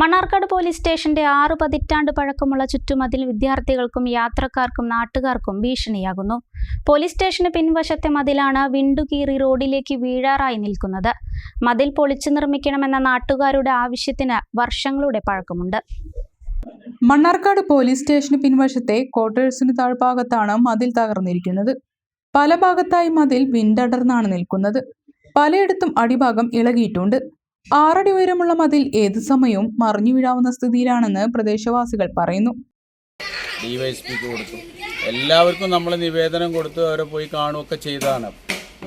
Mannarkkad police സ്റ്റേഷന്റെ ആറ് പതിറ്റാണ്ട് പഴക്കമുള്ള ചുറ്റുമതിൽ വിദ്യാർത്ഥികൾക്കും യാത്രക്കാർക്കും നാട്ടുകാർക്കും ഭീഷണിയാകുന്നു. പോലീസ് സ്റ്റേഷന് പിൻവശത്തെ മതിലാണ് വിണ്ടുകീറി റോഡിലേക്ക് വീഴാറായി നിൽക്കുന്നത്. മതിൽ പൊളിച്ചു നിർമ്മിക്കണമെന്ന നാട്ടുകാരുടെ ആവശ്യത്തിന് വർഷങ്ങളുടെ പഴക്കമുണ്ട്. മണ്ണാർക്കാട് പോലീസ് സ്റ്റേഷന് പിൻവശത്തെ ക്വാർട്ടേഴ്സിന് താഴ്ഭാഗത്താണ് മതിൽ തകർന്നിരിക്കുന്നത്. പല ഭാഗത്തായി മതിൽ വിണ്ടടർന്നാണ് നിൽക്കുന്നത്. പലയിടത്തും അടിഭാഗം ഇളകിയിട്ടുണ്ട്. ആറടി ഉയരമുള്ള മതിൽ ഏതു സമയവും മറിഞ്ഞു വീഴാവുന്ന സ്ഥിതിയിലാണെന്ന് പ്രദേശവാസികൾ പറയുന്നു. ഡിവൈഎസ്പിക്ക് കൊടുത്തു. എല്ലാവർക്കും നമ്മൾ നിവേദനം കൊടുത്ത് അവരെ പോയി കാണുകയൊക്കെ ചെയ്താണ്.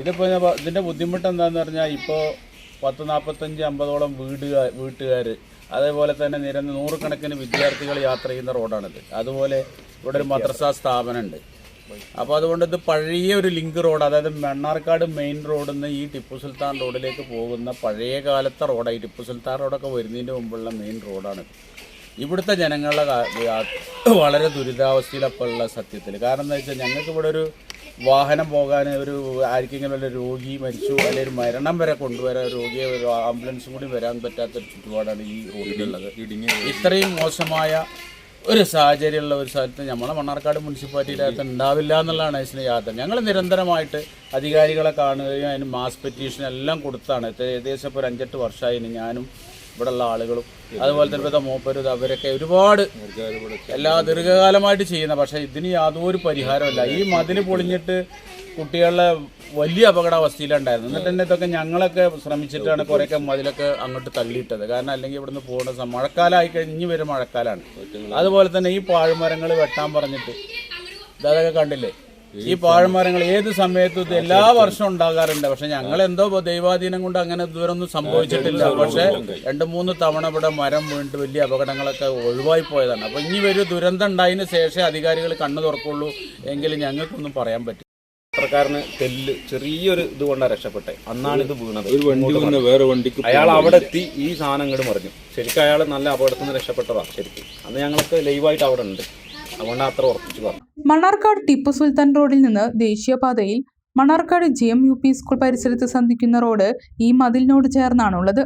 ഇതിപ്പോൾ ഇതിന്റെ ബുദ്ധിമുട്ട് എന്താണെന്ന് പറഞ്ഞാൽ ഇപ്പോൾ പത്ത് നാൽപ്പത്തഞ്ച് അമ്പതോളം വീടുകാർ വീട്ടുകാർ അതേപോലെ തന്നെ നിരന്ന് നൂറുകണക്കിന് വിദ്യാർത്ഥികൾ യാത്ര ചെയ്യുന്ന റോഡാണിത്. അതുപോലെ ഇവിടെ ഒരു മദ്രസ സ്ഥാപനമുണ്ട് അപ്പോൾ അതുകൊണ്ട് ഇത് പഴയ ഒരു ലിങ്ക് റോഡ് അതായത് മണ്ണാർക്കാട് മെയിൻ റോഡിൽ നിന്ന് ഈ ടിപ്പു സുൽത്താൻ റോഡിലേക്ക് പോകുന്ന പഴയ കാലത്തെ റോഡായി ടിപ്പു സുൽത്താൻ റോഡൊക്കെ വരുന്നതിന്റെ മുമ്പുള്ള മെയിൻ റോഡാണിത് ഇവിടുത്തെ ജനങ്ങളുടെ വളരെ ദുരിതാവസ്ഥയിലപ്പോഴുള്ള സത്യത്തിൽ കാരണം എന്താ വെച്ചാൽ ഞങ്ങൾക്ക് ഇവിടെ ഒരു വാഹനം പോകാൻ ഒരു ആർക്കെങ്കിലും ഒരു രോഗി മരിച്ചു അല്ലെങ്കിൽ ഒരു മരണം വരെ കൊണ്ടുവരാൻ രോഗിയെ ഒരു ആംബുലൻസും കൂടി വരാൻ പറ്റാത്തൊരു ചുറ്റുപാടാണ് ഈ റോഡിലുള്ളത്. ഇത്രയും മോശമായ ഒരു സാഹചര്യമുള്ള ഒരു സ്ഥലത്ത് നമ്മളെ മണ്ണാർക്കാട് മുനിസിപ്പാലിറ്റിയിലകത്ത് ഉണ്ടാവില്ല എന്നുള്ളതാണ് അതിന് യാത്ര ഞങ്ങൾ നിരന്തരമായിട്ട് അധികാരികളെ കാണുകയും അതിന് മാസ് പെറ്റീഷൻ എല്ലാം കൊടുത്താണ്. ഏകദേശം ഇപ്പോൾ ഒരു അഞ്ചെട്ട് വർഷമായി ഞാനും ഇവിടെ ഉള്ള ആളുകളും അതുപോലെ തന്നെ ഇവിടുത്തെ മൂപ്പരും അവരൊക്കെ ഒരുപാട് എല്ലാ ദീർഘകാലമായിട്ട് ചെയ്യുന്ന പക്ഷേ ഇതിന് യാതൊരു പരിഹാരമല്ല ഈ മതിൽ പൊളിഞ്ഞിട്ട് കുട്ടികളെ വലിയ അപകടാവസ്ഥയിലുണ്ടായിരുന്നു. എന്നിട്ട് തന്നെ ഇതൊക്കെ ഞങ്ങളൊക്കെ ശ്രമിച്ചിട്ടാണ് കുറേയൊക്കെ മതിലൊക്കെ അങ്ങോട്ട് തള്ളിയിട്ടത്. കാരണം അല്ലെങ്കിൽ ഇവിടുന്ന് പോകുന്ന മഴക്കാലമായി കഴിഞ്ഞ് വരും മഴക്കാലമാണ് അതുപോലെ തന്നെ ഈ പാഴ്മരങ്ങൾ വെട്ടാൻ പറഞ്ഞിട്ട് ഇതൊക്കെ കണ്ടില്ലേ? ഈ പാഴ്മരങ്ങൾ ഏത് സമയത്തും എല്ലാ വർഷവും ഉണ്ടാകാറുണ്ട്. പക്ഷെ ഞങ്ങൾ എന്തോ ദൈവാധീനം കൊണ്ട് അങ്ങനെ ഇതുവരെ ഒന്നും സംഭവിച്ചിട്ടില്ല. പക്ഷെ രണ്ട് മൂന്ന് തവണ ഇവിടെ മരം വീണ്ടും വലിയ അപകടങ്ങളൊക്കെ ഒഴിവായി പോയതാണ്. അപ്പൊ ഇനി ഒരു ദുരന്തം ഉണ്ടായതിനു ശേഷം അധികാരികൾ കണ്ണു തുറക്കുള്ളൂ. എങ്കിൽ ഞങ്ങൾക്കൊന്നും പറയാൻ പറ്റും പത്രക്കാരന് തെല്ല് ചെറിയൊരു ഇത് കൊണ്ടാണ് രക്ഷപ്പെട്ടെ. അന്നാണ് ഇത് വീണത്. ഒരു വണ്ടി വന്ന് വേറെ വണ്ടിക്ക് അയാൾ അവിടെ എത്തി ഈ സാധനം ഇങ്ങോട്ട് മറിഞ്ഞു. ശരിക്കും അയാൾ നല്ല അപകടത്തിൽ നിന്ന് രക്ഷപ്പെട്ടതാ ശരിക്കും. അന്ന് ഞങ്ങൾക്ക് ലൈവായിട്ട് അവിടെ ഉണ്ട്. അതുകൊണ്ട് അത്ര ഉറപ്പിച്ചു പറഞ്ഞു. മണ്ണാർക്കാട് ടിപ്പു സുൽത്താൻ റോഡിൽ നിന്ന് ദേശീയപാതയിൽ Mannarkkad G M U P school പരിസരത്ത് സന്ധിക്കുന്ന റോഡ് ഈ മതിലിനോട് ചേർന്നാണുള്ളത്.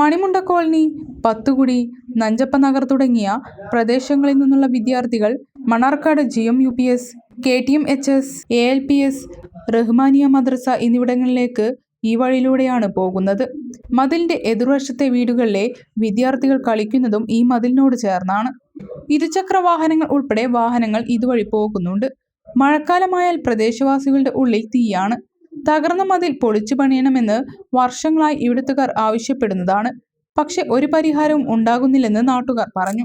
മണിമുണ്ട കോളനി പത്തുകുടി നഞ്ചപ്പ നഗർ തുടങ്ങിയ പ്രദേശങ്ങളിൽ നിന്നുള്ള വിദ്യാർത്ഥികൾ Mannarkkad G M U P S K T M H S A L P S Rahmaniya Madrasa എന്നിവിടങ്ങളിലേക്ക് ഈ വഴിയിലൂടെയാണ് പോകുന്നത്. മതിലിന്റെ എതിർവശത്തെ വീടുകളിലെ വിദ്യാർത്ഥികൾ കളിക്കുന്നതും ഈ മതിലിനോട് ചേർന്നാണ്. ഇരുചക്ര വാഹനങ്ങൾ ഉൾപ്പെടെ വാഹനങ്ങൾ ഇതുവഴി പോകുന്നുണ്ട്. മഴക്കാലമായാൽ പ്രദേശവാസികളുടെ ഉള്ളിൽ തീയാണ്. തകർന്ന മതിൽ പൊളിച്ചു പണിയണമെന്ന് വർഷങ്ങളായി ഇവിടുത്തുകാർ ആവശ്യപ്പെടുന്നതാണ്. പക്ഷെ ഒരു പരിഹാരവും ഉണ്ടാകുന്നില്ലെന്ന് നാട്ടുകാർ പറഞ്ഞു.